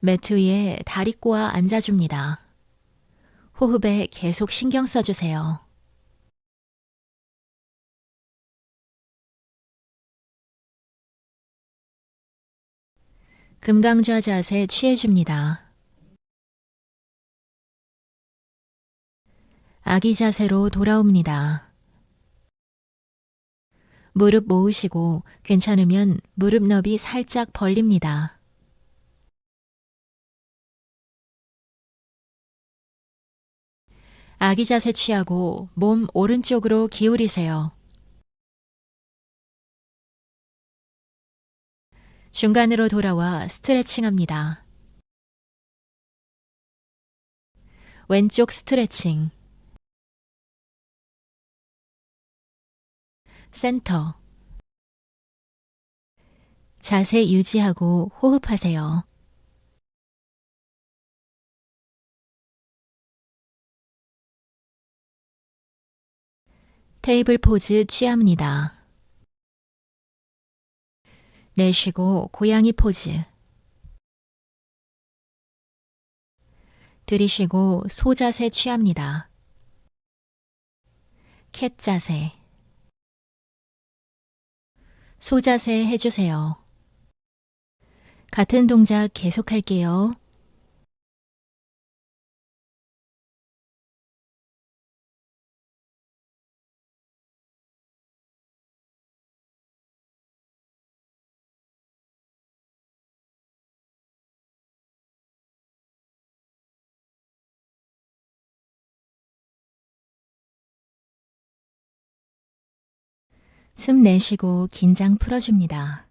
매트 위에 다리 꼬아 앉아줍니다. 호흡에 계속 신경 써주세요. 금강좌 자세 취해줍니다. 아기 자세로 돌아옵니다. 무릎 모으시고 괜찮으면 무릎 너비 살짝 벌립니다. 아기 자세 취하고 몸 오른쪽으로 기울이세요. 중간으로 돌아와 스트레칭 합니다. 왼쪽 스트레칭. 센터. 자세 유지하고 호흡하세요. 테이블 포즈 취합니다. 내쉬고 고양이 포즈. 들이쉬고 소자세 취합니다. 캣 자세. 소자세 해주세요. 같은 동작 계속할게요. 숨 내쉬고 긴장 풀어줍니다.